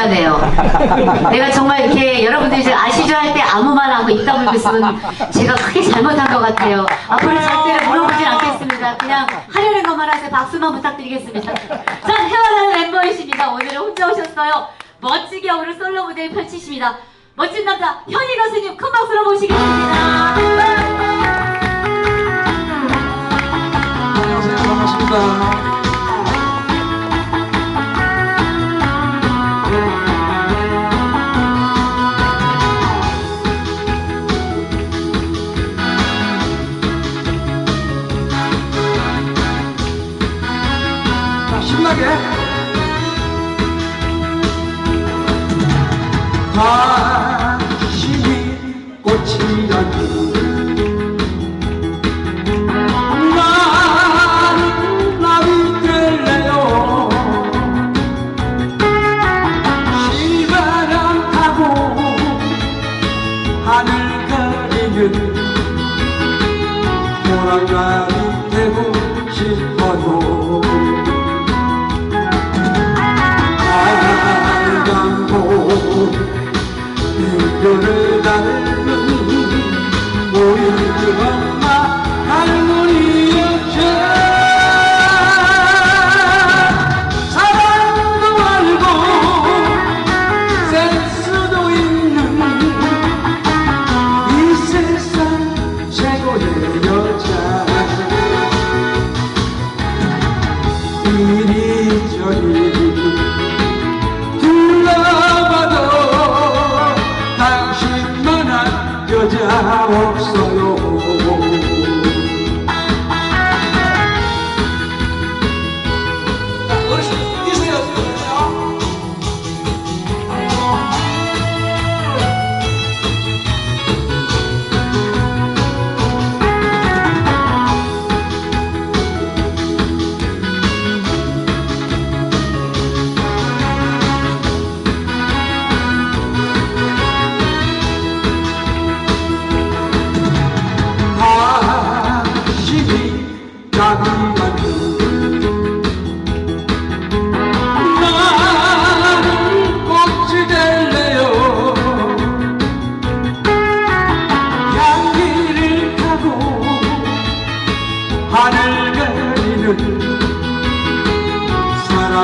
미안해요. 내가 정말 이렇게 여러분들이 이제 아시죠 할 때 아무 말 하고 있다 보고 있으면 제가 크게 잘못한 것 같아요. 앞으로 절대로 물어보진 않겠습니다. 그냥 하려는 것만 하세요. 박수만 부탁드리겠습니다. 자, 헤어나는 멤버이십니다. 오늘은 혼자 오셨어요. 멋지게 오늘 솔로 무대를 펼치십니다. 멋진 남자 현희 가수님 큰 박수로 모시겠습니다. 안녕하세요. 반갑습니다. 당신이 꽃이라니. 나는 나비 될래요. 시바람 타고 하늘 가리는 호랑나비 되고 싶어요. 빨강고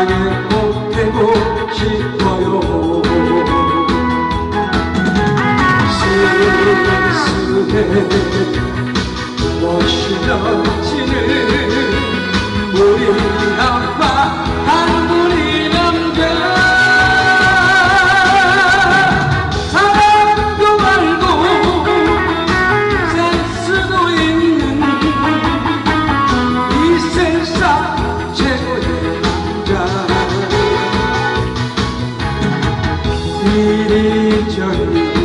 사랑의 꽃 되고 싶어요 쓸쓸 이리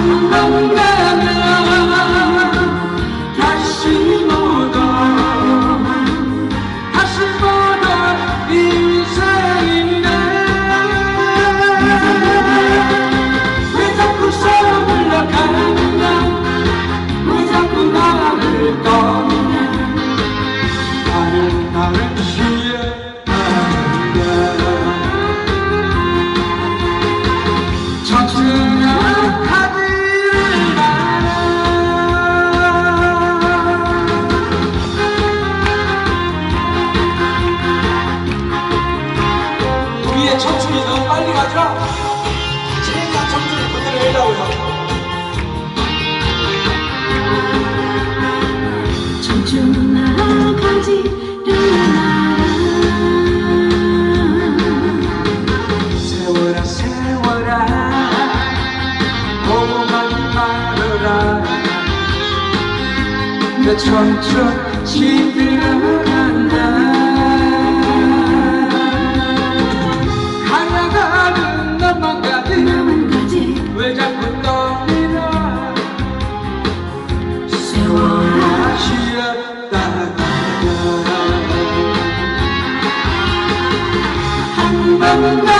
한 청춘이 너무 빨리 가자 최대한 청춘을 보내려고요 청춘 날아가지를 천천 지들아 Bye.